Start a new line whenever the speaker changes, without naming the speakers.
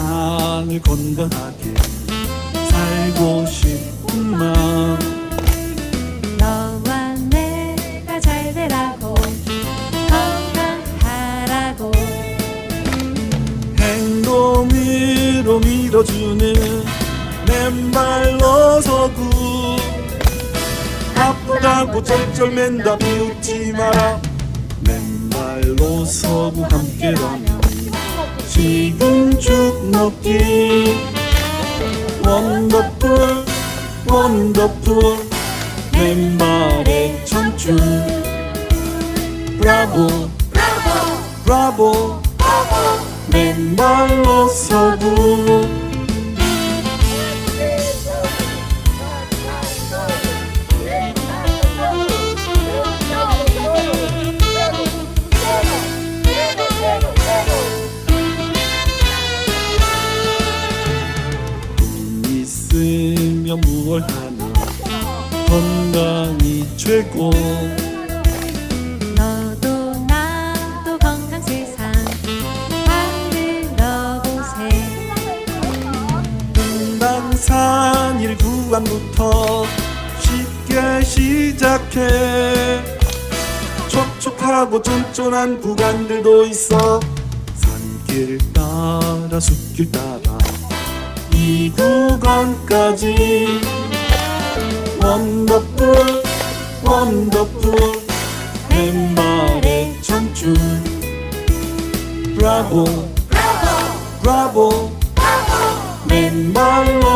산을 건강하게 살고 싶은 마음
너와 내가 잘 되라고 건강하라고.
행동으로 밀어주는 맨발로 서구. 아프다고 쩔쩔맨다 비웃지 마라. 맨발로 서구 함께라면 먹기. 원더풀 원더풀. 맨발의 청춘. 브라보 브라보. 맨발로 서구 5년 6월 하나 건강이 최고.
너도 나도 건강 세상 만들어보세.
분당산 일구안부터 쉽게 시작해. 촉촉하고 쫀쫀한 구간들도 있어. 산길 따라 숲길 따라 이 구간까지. 원더풀 원더풀 맨발의 청춘. 브라보 브라보 맨발로 서구